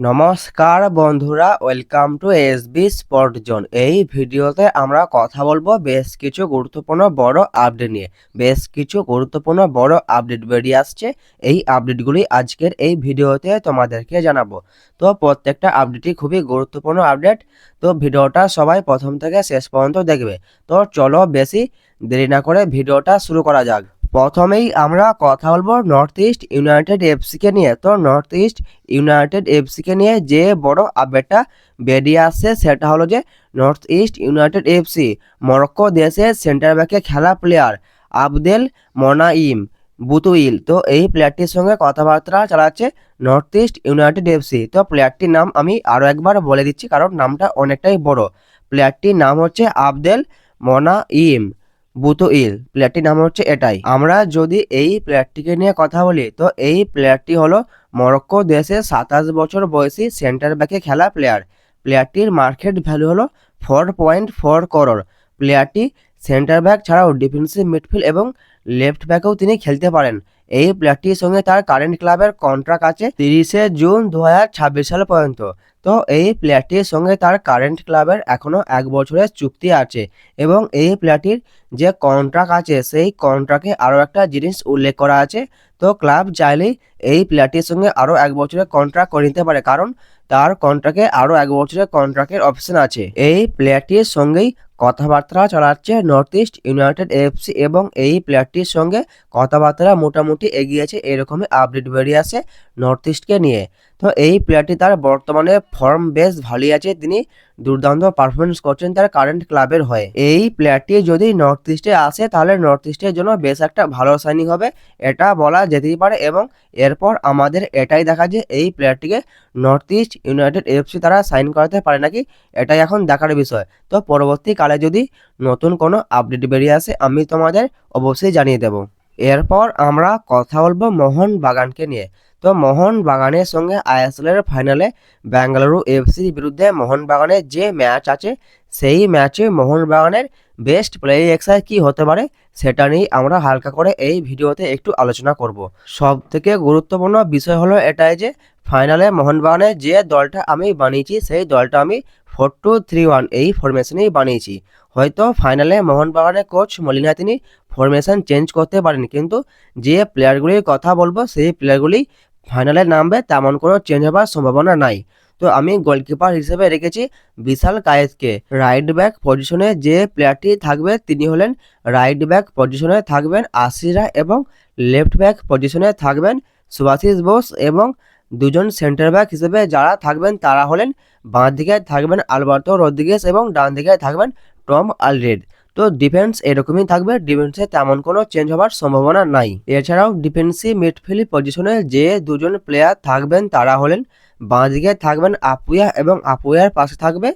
নমস্কার বন্ধুরা welcome to S B spot zone এই ভিডিওতে আমরা কথা বলব বেশ কিছু গুরুত্বপূর্ণ বড় আপডেট নিয়ে। বেশ কিছু গুরুত্বপূর্ণ বড় আপডেট বেরিয়ে আসছে। এই আপডেটগুলি আজকের এই ভিডিওতে তোমাদেরকে জানাব। তো প্রত্যেকটা আপডেটই খুবই গুরুত্বপূর্ণ আপডেট তো ভিডিওটা সবাই প্রথম থেকে শেষ পর্যন্ত দেখবে। তো চলো বেশি দেরি না করে ভিডিওটা শুরু করা যাক। প্রথমেই আমরা কথা বলব নর্থ ইস্ট ইউনাইটেড এফসিকে নিয়ে। তো নর্থ ইস্ট ইউনাইটেড এফসিকে নিয়ে যে বড় আপডেটটা বেরিয়ে আসছে সেটা হলো যে North East United FC Morocco দেশের সেন্টার ব্যাকে খেলা প্লেয়ার আবদেল মোনাইম বুতুইল। তো এই প্লেয়ারটির সঙ্গে কথাবার্তা চালাচ্ছে নর্থ ইস্ট ইউনাইটেড এফসি তো প্লেয়ারটির নাম আমি আরও একবার বলে দিচ্ছি কারণ নামটা অনেকটাই বড়। প্লেয়ারটির নাম হচ্ছে আবদেল মোনাইম। বুতুইল প্লেয়ারটির নাম হচ্ছে এটাই। আমরা যদি এই প্লেয়ারটিকে নিয়ে কথা বলি, তো এই প্লেয়ারটি হলো মরক্কো দেশে সাতাশ বছর বয়সী সেন্টার ব্যাকে খেলা প্লেয়ার। প্লেয়ারটির মার্কেট ভ্যালু হলো ফোর পয়েন্ট ফোর করোড়। প্লেয়ারটি সেন্টার ব্যাক ছাড়াও ডিফেন্সিভ মিডফিল্ড এবং লেফট ব্যাকেও তিনি খেলতে পারেন। এই প্লেয়ারটির সঙ্গে তার কারেন্ট ক্লাবের কন্ট্রাক্ট আছে তিরিশে জুন দু সাল পর্যন্ত। তো এই প্লেয়ারটির সঙ্গে তার কারেন্ট ক্লাবের এখনও এক বছরের চুক্তি আছে এবং এই প্লেয়ারটির যে কন্ট্রাক্ট আছে, সেই কন্ট্রাক্টে আরও একটা জিনিস উল্লেখ করা আছে। তো ক্লাব চাইলেই এই প্লেয়ারটির সঙ্গে আরও এক বছরের কন্ট্রাক্ট করে নিতে পারে, কারণ তার কন্ট্রাক্টে আরও এক বছরের কন্ট্রাক্টের অপশন আছে। এই প্লেয়ারটির সঙ্গেই কথাবার্তা চালাচ্ছে নর্থ ইস্ট ইউনাইটেড এফসি এবং এই প্লেয়ারটির সঙ্গে কথাবার্তা মোটামুটি এগিয়েছে এরকমই আপডেট বেরিয়ে আসে নর্থ ইস্টকে নিয়ে। তো এই প্লেয়ারটি তার বর্তমানে ফর্ম বেশ ভালোই আছে। তিনি দুর্দান্ত পারফরমেন্স করছেন তার কারেন্ট ক্লাবের হয়ে। এই প্লেয়ারটি যদি নর্থ ইস্টে আসে, তাহলে নর্থ ইস্টের জন্য বেশ একটা ভালো সাইনিং হবে। এটা বলা যেতেই পারে এবং এরপর আমাদের এটাই দেখা যে এই প্লেয়ারটিকে নর্থ ইস্ট ইউনাইটেড এফসি তারা সাইন করাতে পারে নাকি, এটাই এখন দেখার বিষয়। তো পরবর্তীকালে যদি নতুন কোনো আপডেট বেরিয়ে আসে, আমি তোমাদের অবশ্যই জানিয়ে দেব। এরপর আমরা কথা বলব মোহন বাগানকে নিয়ে। তো মোহন বাগানের সঙ্গে আইএসএলের ফাইনালে বেঙ্গালুরু এফসির বিরুদ্ধে মোহন বাগানের যে ম্যাচ আছে, সেই ম্যাচে মোহন বাগানের বেস্ট প্লে এক্সাই কি হতে পারে, সেটা নিয়ে আমরা হালকা করে এই ভিডিওতে একটু আলোচনা করব। সব থেকে গুরুত্বপূর্ণ বিষয় হলো এটাই যে, ফাইনালে মোহনবাগানের যে দলটা আমি বানিয়েছি, সেই দলটা আমি ফোর টু থ্রি ওয়ান এই ফরমেশনেই বানিয়েছি। হয়তো ফাইনালে মোহনবাগানের কোচ মলিনা তিনি ফরমেশন চেঞ্জ করতে পারেন। কিন্তু যে প্লেয়ারগুলির কথা বলব, সেই প্লেয়ারগুলি ফাইনালে নামবে তেমন কোনো চেঞ্জ হবার সম্ভাবনা নাই। তো আমি গোলকিপার হিসেবে রেখেছি বিশাল কায়েতকে রাইট ব্যাক পজিশনে যে প্লেয়ারটি থাকবে, তিনি হলেন রাইট ব্যাক পজিশনে থাকবেন আশিরা এবং লেফট ব্যাক পজিশনে থাকবেন সুভাশিস বোস এবং দুজন সেন্টার ব্যাক হিসেবে যারা থাকবেন, তারা হলেন বাঁ দিকে থাকবেন আলবার্তো রদ্রিগেস এবং ডান দিকে থাকবেন টম আলরেড তো ডিফেন্স এরকমই থাকবে ডিফেন্সে তেমন কোনো চেঞ্জ হওয়ার সম্ভাবনা নাই। এছাড়াও ডিফেন্সিভ মিডফিল্ড পজিশনে যে দুজন প্লেয়ার থাকবেন, তারা হলেন বাঁ দিকে থাকবেন আপুয়া এবং আপুয়ার পাশে থাকবে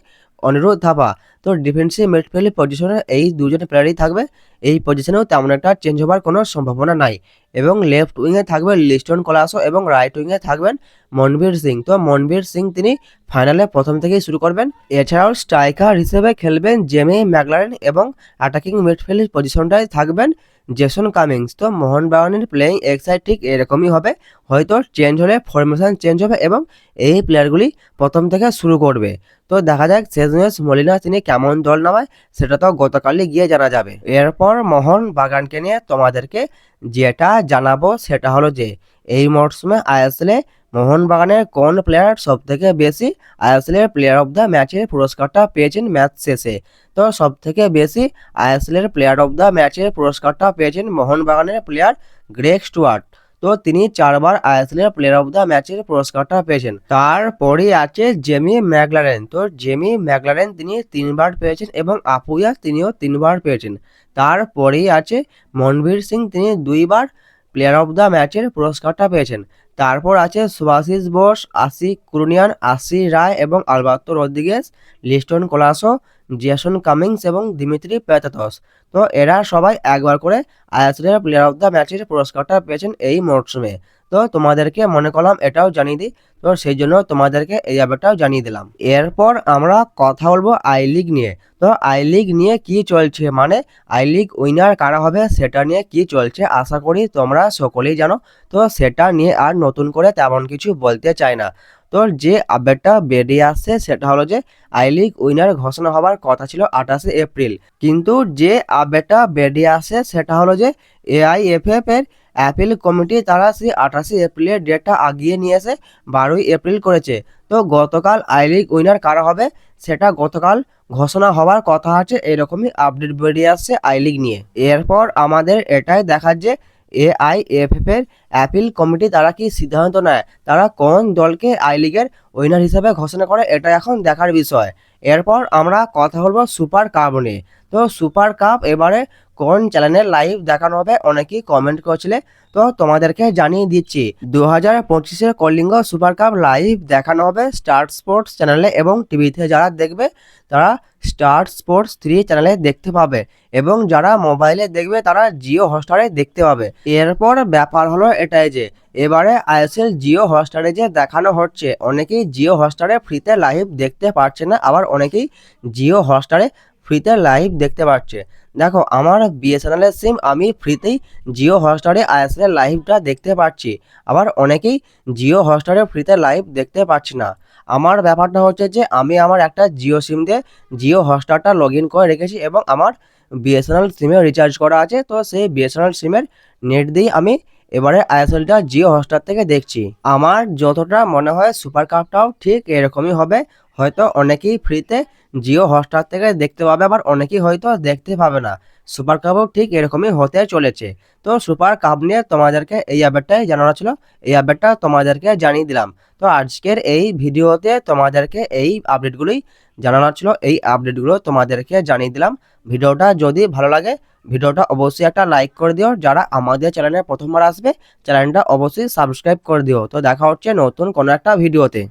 অনিরুদ্ধ থাপা তো ডিফেন্সিভ মিডফিল্ড পজিশনে এই দুজন প্লেয়ারই থাকবে, এই পজিশনেও তেমন একটা চেঞ্জ হওয়ার কোনো সম্ভাবনা নাই। এবং লেফট উইংয়ে থাকবেন লিস্টন কলাসো এবং রাইট উইংয়ে থাকবেন মনবীর সিং। তো মনবীর সিং তিনি ফাইনালে প্রথম থেকেই শুরু করবেন। এছাড়াও স্ট্রাইকার হিসেবে খেলবেন জেমি ম্যাকলারেন এবং অ্যাটাকিং মিডফিল্ড পজিশনটাই থাকবেন জেসন কামিংস তো মোহনবাগানের প্লেয়িং এক্সাইট ঠিক এরকমই হবে। হয়তো চেঞ্জ হলে ফরমেশন চেঞ্জ হবে এবং এই প্লেয়ারগুলি প্রথম থেকে শুরু করবে। তো দেখা যাক শেষমেশ মলিনা তিনি কেমন দল নামায়, সেটা তো গতকালই গিয়ে জানা যাবে। এরপর মোহন বাগানকে নিয়ে তোমাদেরকে যেটা জানাব সেটা হলো যে, এই মরশুমে আইএসএলে মোহনবাগানের কোন প্লেয়ার সব থেকে বেশি আইএসএলের প্লেয়ার অফ দ্য ম্যাচের পুরস্কারটা পেয়েছেন ম্যাচ শেষে? তো সব থেকে বেশি আইএসএলের প্লেয়ার অফ দ্য ম্যাচের পুরস্কারটা পেয়েছেন মোহনবাগানের প্লেয়ার গ্রেগ স্টুয়ার্ট তো তিনি চারবার আইএসএলের প্লেয়ার অফ দ্য ম্যাচের পুরস্কারটা পেয়েছেন। তারপরে আছে জেমি ম্যাকলারেন তো জেমি ম্যাকলারেন তিনি তিনবার পেয়েছেন এবং আপুয়া তিনিও তিনবার পেয়েছেন। তারপরেই আছে মনবীর সিং। তিনি দুইবার প্লেয়ার অব দ্য ম্যাচের পুরস্কারটা পেয়েছেন। তারপর আছে সুভাশিস বোস আসি কুরুনিয়ান আসি রায় এবং Alberto Rodriguez Liston Colaco Jason Cummings এবং দিমিত্রি প্যাতাতস তো এরা সবাই একবার করে আইএসএলের প্লেয়ার অব দ্য ম্যাচের পুরস্কারটা পেয়েছেন এই মরশুমে। তো তোমাদেরকে মনে করলাম এটাও জানিয়ে দিই। তো সেই জন্য তোমাদেরকে এই ব্যাপারটাও জানিয়ে দিলাম। এরপর আমরা কথা বলব আই লিগ নিয়ে। তো আই লিগ নিয়ে কি চলছে? মানে আই লিগ উইনার কারা হবে? সেটা নিয়ে কি চলছে? আশা করি তোমরা সকলেই জানো। তো সেটা নিয়ে আর নতুন করে তেমন কিছু বলতে চাই না। তো যে আপডেটটা বেরিয়ে আসছে সেটা হলো যে আই লিগ উইনার ঘোষণা হওয়ার কথা ছিল আঠাশে এপ্রিল। কিন্তু যে আপডেটটা বেরিয়ে আসে সেটা হলো যে এআইএফএফ এর অ্যাপিল কমিটি তারা সেই আঠাশে এপ্রিলের ডেটটা আগিয়ে নিয়ে এসে বারোই এপ্রিল করেছে। তো গতকাল আই লিগ উইনার কারা হবে, সেটা গতকাল ঘোষণা হওয়ার কথা আছে, এরকমই আপডেট বেরিয়ে আসছে আই লিগ নিয়ে। এরপর আমাদের এটাই দেখার যে এআইএফএফ এর অ্যাপিল কমিটি তারা কি সিদ্ধান্ত নেয়, তারা কোন দলকে আই লিগের উইনার হিসেবে ঘোষণা করে, এটা এখন দেখার বিষয়। এরপর আমরা কথা বলব সুপার কাপ নিয়ে। তো সুপার কাপ এবারে কোন চ্যানেলে লাইভ দেখানো হবে অনেকেই কমেন্ট করেছিলে। তো তোমাদেরকে জানিয়ে দিচ্ছি দু হাজার পঁচিশের কলিঙ্গ সুপার কাপ লাইভ দেখানো হবে স্টার স্পোর্টস চ্যানেলে এবং টিভিতে যারা দেখবে, তারা স্টার স্পোর্টস থ্রি চ্যানেলে দেখতে পাবে এবং যারা মোবাইলে দেখবে, তারা জিও হটস্টারে দেখতে পাবে। এরপর ব্যাপার হলো এটাই যে, এবারে আইএসএল জিও হটস্টারে যে দেখানো হচ্ছে, অনেকেই জিও হটস্টারে ফ্রিতে লাইভ দেখতে পারছে না, আবার অনেকেই জিও হটস্টারে ফ্রিতে লাইভ দেখতে পাচ্ছে দেখো, আমার বিএসএনএলের সিম আমি ফ্রিতেই জিও হটস্টারে আইএসএল লাইভটা দেখতে পাচ্ছি। আবার অনেকেই জিও হটস্টারে ফ্রিতে লাইভ দেখতে পাচ্ছি না। আমার ব্যাপারটা হচ্ছে যে, আমি আমার একটা জিও সিম দিয়ে জিও হটস্টারটা লগ ইন করে রেখেছি এবং আমার বিএসএনএল সিমে রিচার্জ করা আছে। তো সেই বিএসএনএল সিমের নেট দিয়েই আমি এবারে আইএসএলটা জিও হটস্টার থেকে দেখছি। আমার যতটা মনে হয় সুপার কাপটাও ঠিক এরকমই হবে। হয়তো অনেকেই ফ্রিতে জিও হটস্টার থেকে দেখতে পাবে, আবার অনেকেই হয়তো দেখতে পাবে না। সুপার কাপও ঠিক এরকমই হতে চলেছে। তো সুপার কাপ নিয়ে তোমাদেরকে এই আপডেটটাই জানানো ছিল। এই আপডেটটা তোমাদেরকে জানিয়ে দিলাম। তো আজকের এই ভিডিওতে তোমাদেরকে এই আপডেটগুলোই জানানো ছিল। এই আপডেটগুলো তোমাদেরকে জানিয়ে দিলাম। ভিডিওটা যদি ভালো লাগে, ভিডিওটা অবশ্যই একটা লাইক করে দিও। যারা আমাদের চ্যানেলে প্রথমবার আসবে, চ্যানেলটা অবশ্যই সাবস্ক্রাইব করে দিও। তো দেখা হচ্ছে নতুন কোনো একটা ভিডিওতে।